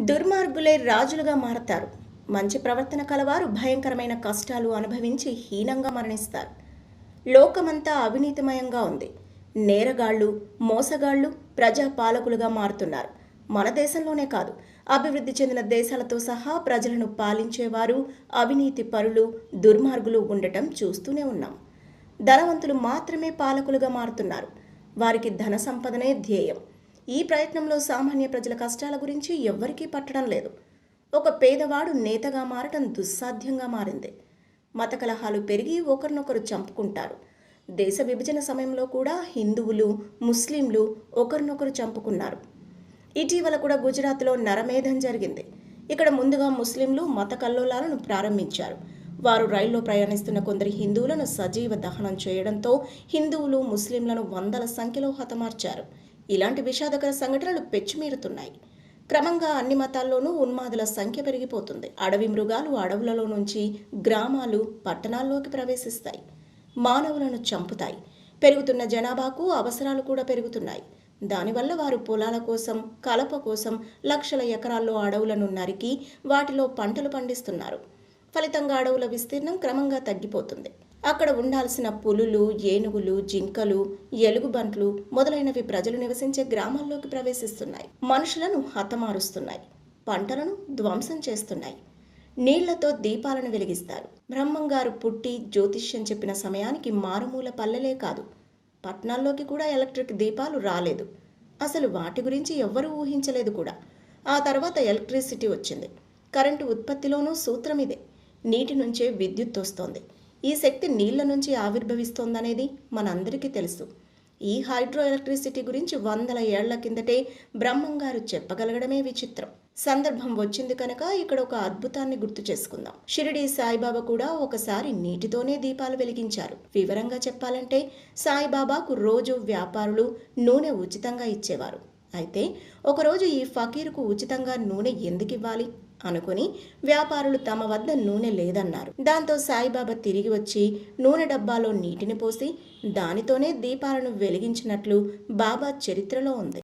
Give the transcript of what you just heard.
దుర్మార్గులే రాజులుగా మారతారు. మంచి ప్రవర్తన కలవారు భయంకరమైన కష్టాలు అనుభవించి హీనంగా మరణిస్తారు. లోకమంతా అవినీతిమయంగా ఉంది. నేరగాళ్ళు మోసగాళ్ళు ప్రజాపాలకులుగా మారుతున్నారు. మన దేశంలోనే కాదు అభివృద్ధి చెందిన దేశాలతో సహా ప్రజలను పాలించేవారు అవినీతి పరులు దుర్మార్గులు ఉండటం చూస్తూనే ఉన్నాం. ధనవంతులు మాత్రమే పాలకులుగా మారుతున్నారు. వారికి ధన సంపదనే ధ్యేయం. ఈ ప్రయత్నంలో సామాన్య ప్రజల కష్టాల గురించి ఎవ్వరికీ పట్టడం లేదు. ఒక పేదవాడు నేతగా మారటం దుస్సాధ్యంగా మారింది. మత కలహాలు పెరిగి ఒకరినొకరు చంపుకుంటారు. దేశ విభజన సమయంలో కూడా హిందువులు ముస్లింలు ఒకరినొకరు చంపుకున్నారు. ఇటీవల కూడా గుజరాత్లో నరమేధం జరిగింది. ఇక్కడ ముందుగా ముస్లింలు మత కల్లోలాలను ప్రారంభించారు. వారు రైల్లో ప్రయాణిస్తున్న కొందరు హిందువులను సజీవ దహనం చేయడంతో హిందువులు ముస్లింలను వందల సంఖ్యలో హతమార్చారు. ఇలాంటి విషాదకర సంఘటనలు పెచ్చిమీరుతున్నాయి. క్రమంగా అన్ని మతాల్లోనూ ఉన్మాదుల సంఖ్య పెరిగిపోతుంది. అడవి మృగాలు అడవులలో నుంచి గ్రామాలు పట్టణాల్లోకి ప్రవేశిస్తాయి. మానవులను చంపుతాయి. పెరుగుతున్న జనాభాకు అవసరాలు కూడా పెరుగుతున్నాయి. దానివల్ల వారు పొలాల కోసం కలప కోసం లక్షల ఎకరాల్లో అడవులను నరికి వాటిలో పంటలు పండిస్తున్నారు. ఫలితంగా అడవుల విస్తీర్ణం క్రమంగా తగ్గిపోతుంది. అక్కడ ఉండాల్సిన పులులు ఏనుగులు జింకలు ఎలుగుబంట్లు మొదలైనవి ప్రజలు నివసించే గ్రామాల్లోకి ప్రవేశిస్తున్నాయి. మనుషులను హతమారుస్తున్నాయి. పంటలను ధ్వంసం చేస్తున్నాయి. నీళ్ళతో దీపాలను వెలిగిస్తారు. బ్రహ్మంగారు పుట్టి జ్యోతిష్యం చెప్పిన సమయానికి మారుమూల పల్లెలే కాదు. పట్నాల్లోకి కూడా ఎలక్ట్రిక్ దీపాలు రాలేదు. అసలు వాటి గురించి ఎవ్వరూ ఊహించలేదు కూడా. ఆ తర్వాత ఎలక్ట్రిసిటీ వచ్చింది. కరెంటు ఉత్పత్తిలోనూ సూత్రం ఇదే నీటి నుంచే విద్యుత్ వస్తోంది. ఈ శక్తి నీళ్ళ నుంచి ఆవిర్భవిస్తోందనేది మనందరికీ తెలుసు. ఈ హైడ్రో ఎలక్ట్రిసిటీ గురించి వందల ఏళ్ళ కిందటే బ్రహ్మంగారు చెప్పగలగడమే విచిత్రం. సందర్భం వచ్చింది కనుక ఇక్కడ ఒక అద్భుతాన్ని గుర్తు చేసుకుందాం. షిరిడి సాయిబాబా కూడా ఒకసారి నీటితోనే దీపాలు వెలిగించారు. వివరంగా చెప్పాలంటే సాయిబాబాకు రోజు వ్యాపారులు నూనె ఉచితంగా ఇచ్చేవారు. అయితే ఒకరోజు ఈ ఫకీరుకు ఉచితంగా నూనె ఎందుకు ఇవ్వాలి అనుకుని వ్యాపారులు తమ వద్ద నూనె లేదన్నారు. దాంతో సాయిబాబా తిరిగి వచ్చి నూనె డబ్బాలో నీటిని పోసి దానితోనే దీపాలను వెలిగించినట్లు బాబా చరిత్రలో ఉంది.